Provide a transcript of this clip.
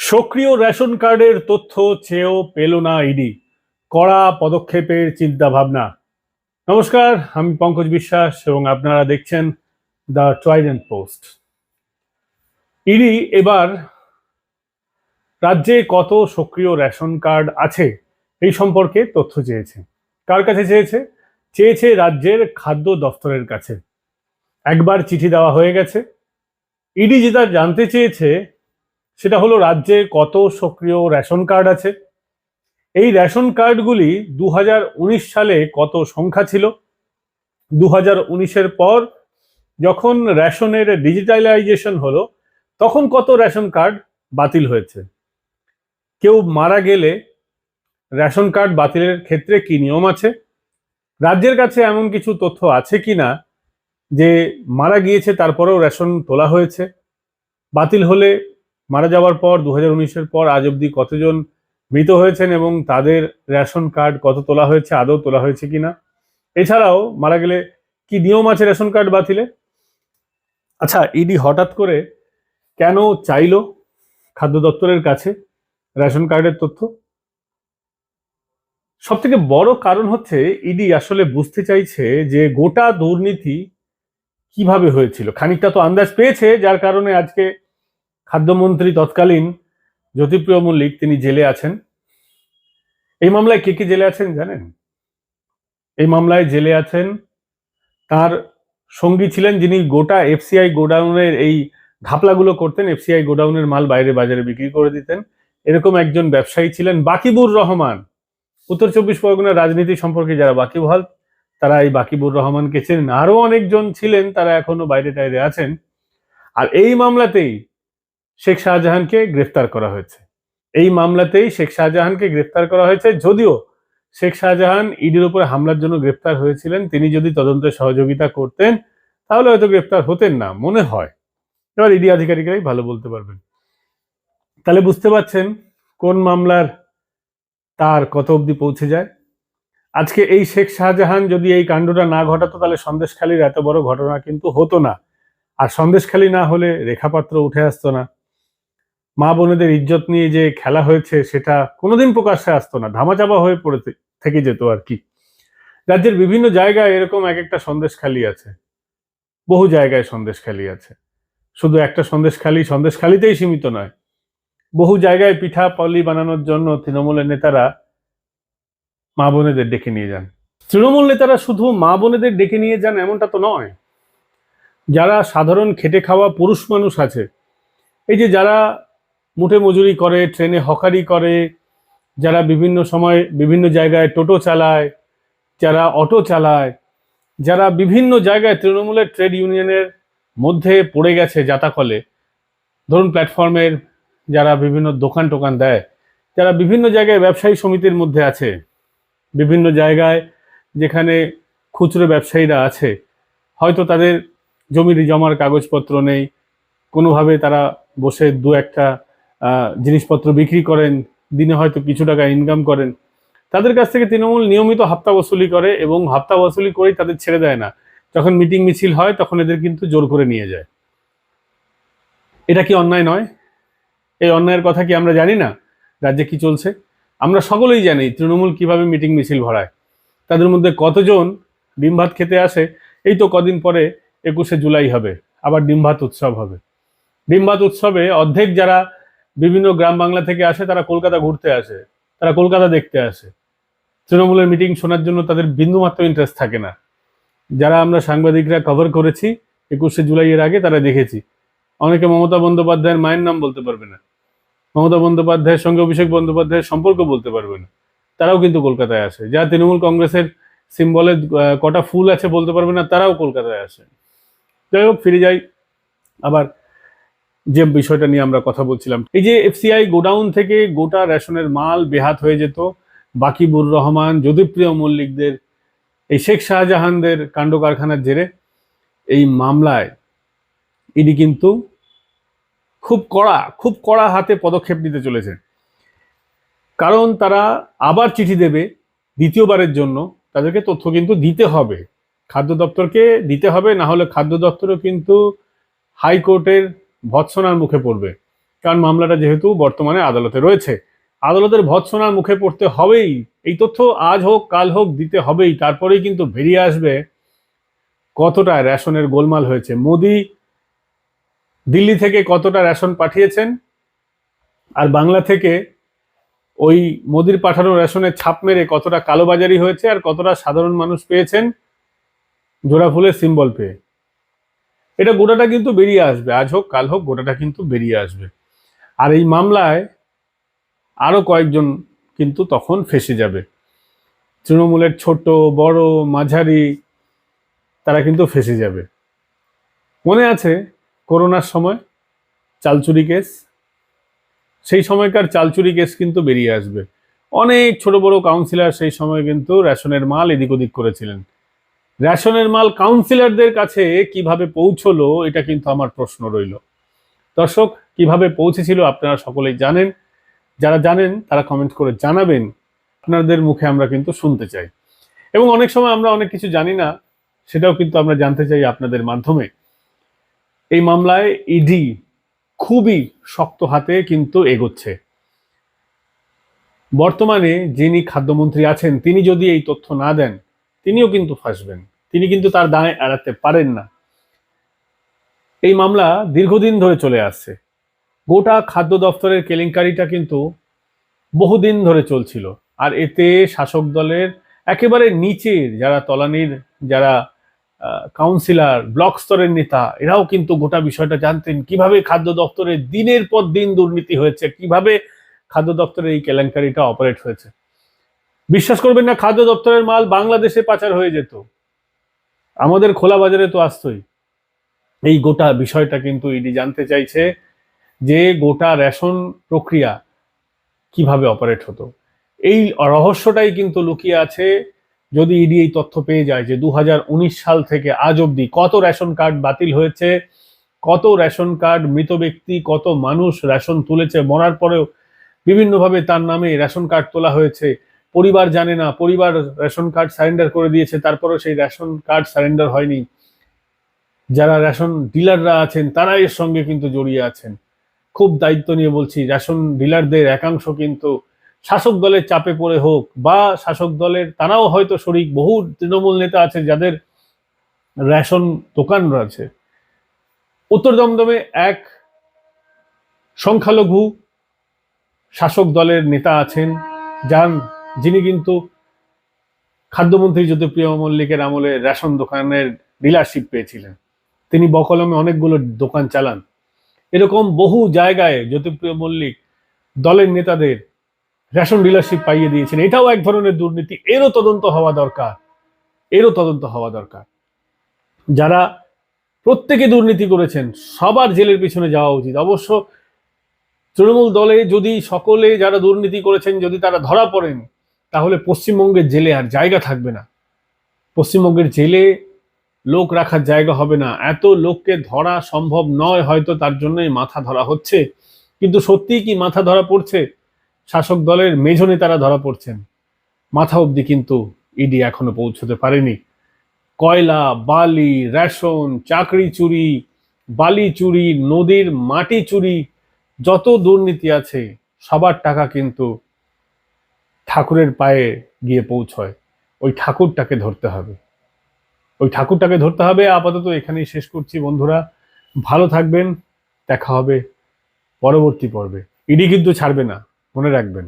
সক্রিয় রেশন কার্ডের তথ্য চেয়েও পেল না ইডি। কড়া পদক্ষেপের চিন্তা ভাবনা নমস্কার, আমি পঙ্কজ বিশ্বাস এবং আপনারা দেখছেন দ্য ট্রাইডেন্ট পোস্ট। ইডি এবার রাজ্যে কত সক্রিয় রেশন কার্ড আছে এই সম্পর্কে তথ্য চেয়েছে। কার কাছে চেয়েছে? চেয়েছে রাজ্যের খাদ্য দফতরের কাছে। একবার চিঠি দেওয়া হয়ে গেছে। ইডি যেটা জানতে চেয়েছে সেটা হলো রাজ্যে কত সক্রিয় রেশন কার্ড আছে? এই রেশন কার্ডগুলি দু হাজার উনিশ সালে কত সংখ্যা ছিল? দু হাজার পর যখন রেশনের ডিজিটালাইজেশন হলো, তখন কত রেশন কার্ড বাতিল হয়েছে? কেউ মারা গেলে রেশন কার্ড বাতিলের ক্ষেত্রে কি নিয়ম আছে? রাজ্যের কাছে এমন কিছু তথ্য আছে কি না যে মারা গিয়েছে তারপরেও রেশন তোলা হয়েছে? বাতিল হলে মারা যাওয়ার পর দু হাজার পর আজ অবধি কতজন মৃত হয়েছেন এবং তাদের রেশন কার্ড কত তোলা হয়েছে, আদৌ তোলা হয়েছে কিনা? এছাড়াও মারা গেলে কি নিয়ম আছে রেশন কার্ড বাতিলে? আচ্ছা ইডি হঠাৎ করে কেন চাইলো খাদ্য দপ্তরের কাছে রেশন কার্ডের তথ্য? সব থেকে বড় কারণ হচ্ছে, ইডি আসলে বুঝতে চাইছে যে গোটা দুর্নীতি কীভাবে হয়েছিল। খানিকটা তো আন্দাজ পেয়েছে, যার কারণে আজকে খাদ্যমন্ত্রী তৎকালীন জ্যোতিপ্রিয় মল্লিক তিনি জেলে আছেন। এই মামলায় কে কে জেলে আছেন জানেন? এই মামলায় জেলে আছেন তার সঙ্গী ছিলেন যিনি গোটা এফসিআই গোডাউনের এই ঘাপলাগুলো করতেন, এফসিআই গোডাউনের মাল বাইরে বাজারে বিক্রি করে দিতেন। এরকম একজন ব্যবসায়ী ছিলেন বাকিবুর রহমান। উত্তর চব্বিশ পরগনার রাজনীতি সম্পর্কে যারা বাকিবহাল, তারা এই বাকিবুর রহমানকে চেনেন। আরও অনেকজন ছিলেন, তারা এখনও বাইরে টাইরে আছেন। আর এই মামলাতেই শেখ শাহজাহানকে গ্রেফতার করা হয়েছে। এই মামলাতেই শেখ শাহজাহানকে গ্রেফতার করা হয়েছে। যদিও শেখ শাহজাহান ইডির উপরে হামলার জন্য গ্রেফতার হয়েছিলেন, তিনি যদি তদন্তে সহযোগিতা করতেন, তাহলে হয়তো গ্রেফতার হতেন না, মনে হয়। এবার ইডি আধিকারিকরাই ভালো বলতে পারবেন। তাহলে বুঝতে পারছেন কোন মামলার তার কত অবধি পৌঁছে যায়। আজকে এই শেখ শাহজাহান যদি এই কাণ্ডটা না ঘটাতো, তাহলে সন্দেশখালীর এত বড় ঘটনা কিন্তু হতো না। আর সন্দেশখালী না হলে রেখাপাত্র উঠে আসতো না। মা বোনেদের ইজ্জত নিয়ে যে খেলা হয়েছে, সেটা কোনোদিন প্রকাশ্যে আসতো না। ধামাচাপা হয়ে পড়ে থেকে যেত আর কি। রাজ্যের বিভিন্ন জায়গায় এরকম এক একটা সন্দেশখালী আছে। বহু জায়গায় সন্দেশখালী আছে। শুধু একটা সন্দেশখালী সন্দেশখালীতেই সীমিত নয়। বহু জায়গায় পিঠা পলি বানানোর জন্য তৃণমূলের নেতারা মা বোনেদের ডেকে নিয়ে যান। তৃণমূল নেতারা শুধু মা বোনেদের ডেকে নিয়ে যান এমনটা তো নয়। যারা সাধারণ খেটে খাওয়া পুরুষ মানুষ আছে, এই যে যারা মুঠে মজুরি করে, ট্রেনে হকারি করে, যারা বিভিন্ন সময় বিভিন্ন জায়গায় টোটো চালায়, যারা অটো চালায়, যারা বিভিন্ন জায়গায় তৃণমূলের ট্রেড ইউনিয়নের মধ্যে পড়ে গেছে যাতাকলে। ধরুন প্ল্যাটফর্মের যারা বিভিন্ন দোকান টোকান দেয়, যারা বিভিন্ন জায়গায় ব্যবসায়ী সমিতির মধ্যে আছে, বিভিন্ন জায়গায় যেখানে খুচরো ব্যবসায়ীরা আছে, হয়তো তাদের জমির জমার কাগজপত্র নেই, কোনোভাবে তারা বসে দু একটা জিনিসপত্র বিক্রি করেন, দিনে হয়তো কিছু টাকা ইনকাম করেন। তাদের কাছ থেকে তৃণমূল নিয়মিত হাপ্তা বসুলি করে এবং হাপ্তা বসুলি করেই তাদের ছেড়ে দেয় না। যখন মিটিং মিছিল হয়, তখন এদের কিন্তু জোর করে নিয়ে যায়। এটা কি অন্যায় নয়? এই অন্যায়ের কথা কি আমরা জানি না? রাজ্যে কি চলছে? আমরা সকলেই জানি তৃণমূল কীভাবে মিটিং মিছিল ভরায়। তাদের মধ্যে কতজন ডিম ভাত খেতে আসে, এই তো কদিন পরে একুশে জুলাই হবে, আবার ডিম ভাত উৎসব হবে। ডিম ভাত উৎসবে অর্ধেক যারা বিভিন্ন গ্রাম বাংলা থেকে আসে, তারা কলকাতা ঘুরতে আসে, তারা কলকাতা দেখতে আসে। তৃণমূলের মিটিং শোনার জন্য তাদের বিন্দুমাত্র ইন্টারেস্ট থাকে না। যারা আমরা সাংবাদিকরা কভার করেছি, একুশে জুলাইয়ের আগে তারা দেখেছি। অনেকে মমতা বন্দ্যোপাধ্যায়ের মায়ের নাম বলতে পারবে না। মমতা বন্দ্যোপাধ্যায়ের সঙ্গে অভিষেক বন্দ্যোপাধ্যায়ের সম্পর্ক বলতে পারবে না। তারাও কিন্তু কলকাতায় আসে। যা তৃণমূল কংগ্রেসের সিম্বলে কটা ফুল আছে বলতে পারবে না, তারাও কলকাতায় আসে। যাই হোক, ফিরে যাই। আবার যে বিষয়টা নিয়ে আমরা কথা বলছিলাম। এই যে এফসিআই গোডাউন থেকে গোটা রেশনের মাল বেহাত হয়ে যেত, বাকিবুর রহমান জ্যোতিপ্রিয় মল্লিকদের, এই শেখ শাহজাহানদের কাণ্ড কারখানার জেরে এই মামলায় ইডি কিন্তু খুব কড়া খুব কড়া হাতে পদক্ষেপ নিতে চলেছে। কারণ তারা আবার চিঠি দেবে দ্বিতীয়বারের জন্য, তাদেরকে তথ্য কিন্তু দিতে হবে। খাদ্য দপ্তরকে দিতে হবে, না হলে খাদ্য দপ্তরও কিন্তু হাইকোর্টের ভৎসনার মুখে পড়বে। কারণ মামলাটা যেহেতু বর্তমানে আদালতে রয়েছে। আদালতের ভৎসনার মুখে পড়তে হবেই। এই তথ্য আজ হোক, কাল হোক, দিতে হবেই। তারপরেই কিন্তু বেরিয়ে আসবে কতটা রেশনের গোলমাল হয়েছে। মোদি দিল্লি থেকে কতটা রেশন পাঠিয়েছেন? আর বাংলা থেকে ওই মোদির পাঠানো রেশনের ছাপ মেরে কতটা কালোবাজারি হয়েছে? আর কতটা সাধারণ মানুষ পেয়েছেন? জোড়া ফুলের সিম্বল পেয়ে। এটা গোটাটা কিন্তু বেরিয়ে আসবে। আজ হোক, কাল হোক, গোটাটা কিন্তু বেরিয়ে আসবে। আর এই মামলায় আরও কয়েকজন কিন্তু তখন ফেসে যাবে। তৃণমূলের ছোট, বড়, মাঝারি তারা কিন্তু ফেসে যাবে। মনে আছে করোনার সময় চালচুরি কেস? সেই সময়কার চালচুরি কেস কিন্তু বেরিয়ে আসবে। অনেক ছোট বড় কাউন্সিলর সেই সময় কিন্তু রেশনের মাল এদিক ওদিক করেছিলেন। রেশনের মাল কাউন্সিলরদের কাছে কীভাবে পৌঁছলো, এটা কিন্তু আমার প্রশ্ন রইল। দর্শক, কীভাবে পৌঁছেছিল আপনারা সকলেই জানেন। যারা জানেন, তারা কমেন্ট করে জানাবেন। আপনাদের মুখে আমরা কিন্তু শুনতে চাই। এবং অনেক সময় আমরা অনেক কিছু জানি না, সেটাও কিন্তু আমরা জানতে চাই আপনাদের মাধ্যমে। এই মামলায় ইডি খুবই শক্ত হাতে কিন্তু এগোচ্ছে। বর্তমানে যিনি খাদ্যমন্ত্রী আছেন, তিনি যদি এই তথ্য না দেন, তিনিও কিন্তু ফাঁসবেন। তিনি কিন্তু তার দায় এড়াতে পারেন না। এই মামলা দীর্ঘদিন ধরে চলে আসছে। গোটা খাদ্য দপ্তরের কেলেঙ্কারিটা কিন্তু বহুদিন ধরে চলছিল। আর এতে শাসক দলের একেবারে নিচের যারা তলানির, যারা কাউন্সিলর ব্লক স্তরের নেতা, এরাও কিন্তু গোটা বিষয়টা জানতেন। কীভাবে খাদ্য দপ্তরে দিনের পর দিন দুর্নীতি হয়েছে, কীভাবে খাদ্য দপ্তরের এই কেলেঙ্কারিটা অপারেট হয়েছে। বিশ্বাস করবেন না, খাদ্য দপ্তরের মাল বাংলাদেশে পাচার হয়ে যেত। আমাদের খোলা বাজারে তো আসতোই। এই গোটা বিষয়টা কিন্তু ইডি জানতে চাইছে যে গোটা রেশন প্রক্রিয়া কীভাবে অপারেট হতো। এই রহস্যটাই কিন্তু লুকিয়ে আছে। যদি ইডি এই তথ্য পেয়ে যায় যে দু হাজার উনিশ সাল থেকে আজ অবধি কত রেশন কার্ড বাতিল হয়েছে, কত রেশন কার্ড মৃত ব্যক্তি, কত মানুষ রেশন তুলেছে, মরার পরেও বিভিন্নভাবে তার নামে রেশন কার্ড তোলা হয়েছে পরিবার জানে না, পরিবার রেশন কার্ড সারেন্ডার করে দিয়েছে, তারপরেও সেই রেশন কার্ড সারেন্ডার হয়নি। যারা রেশন ডিলাররা আছেন, তারা এর সঙ্গে কিন্তু জড়িয়ে আছেন। খুব দায়িত্ব নিয়ে বলছি, রেশন ডিলারদের একাংশ কিন্তু শাসক দলের চাপে পড়ে হোক বা শাসক দলের, তারাও হয়তো শরিক, বহু তৃণমূল নেতা আছে যাদের রেশন দোকান রয়েছে। উত্তর দমদমে এক সংখ্যালঘু শাসক দলের নেতা আছেন যান যিনি কিন্তু খাদ্যমন্ত্রী জ্যোতিপ্রিয় মল্লিকের আমলে রেশন দোকানের ডিলারশিপ পেয়েছিলেন। তিনি বকলমে অনেকগুলো দোকান চালান। এরকম বহু জায়গায় জ্যোতিপ্রিয় মল্লিক দলের নেতাদের রেশন ডিলারশিপ পাইয়ে দিয়েছেন। এটাও এক ধরনের দুর্নীতি। এরও তদন্ত হওয়া দরকার। এরও তদন্ত হওয়া দরকার। যারা প্রত্যেকে দুর্নীতি করেছেন, সবার জেলের পিছনে যাওয়া উচিত। অবশ্য তৃণমূল দলে যদি সকলে যারা দুর্নীতি করেছেন, যদি তারা ধরা পড়েন তাহলে পশ্চিমবঙ্গের জেলে আর জায়গা থাকবে না। পশ্চিমবঙ্গের জেলে লোক রাখার জায়গা হবে না। এত লোককে ধরা সম্ভব নয়, হয়তো তার জন্যই মাথা ধরা হচ্ছে। কিন্তু সত্যিই কি মাথা ধরা পড়ছে? শাসক দলের মেঝো নেতারা ধরা পড়ছেন। মাথা অবধি কিন্তু ইডি এখনও পৌঁছতে পারেনি। কয়লা, বালি, রেশন, চাকরি চুরি, বালি চুরি, নদীর মাটি চুরি, যত দুর্নীতি আছে, সবার টাকা কিন্তু ঠাকুরের পায়ে গিয়ে পৌঁছয়, ওই ঠাকুরটাকে ধরতে হবে। ওই ঠাকুরটাকে ধরতে হবে, আপাতত এখানেই শেষ করছি বন্ধুরা। ভালো থাকবেন, দেখা হবে পরবর্তী পর্বে। ইডি কিন্তু ছাড়বে না, মনে রাখবেন।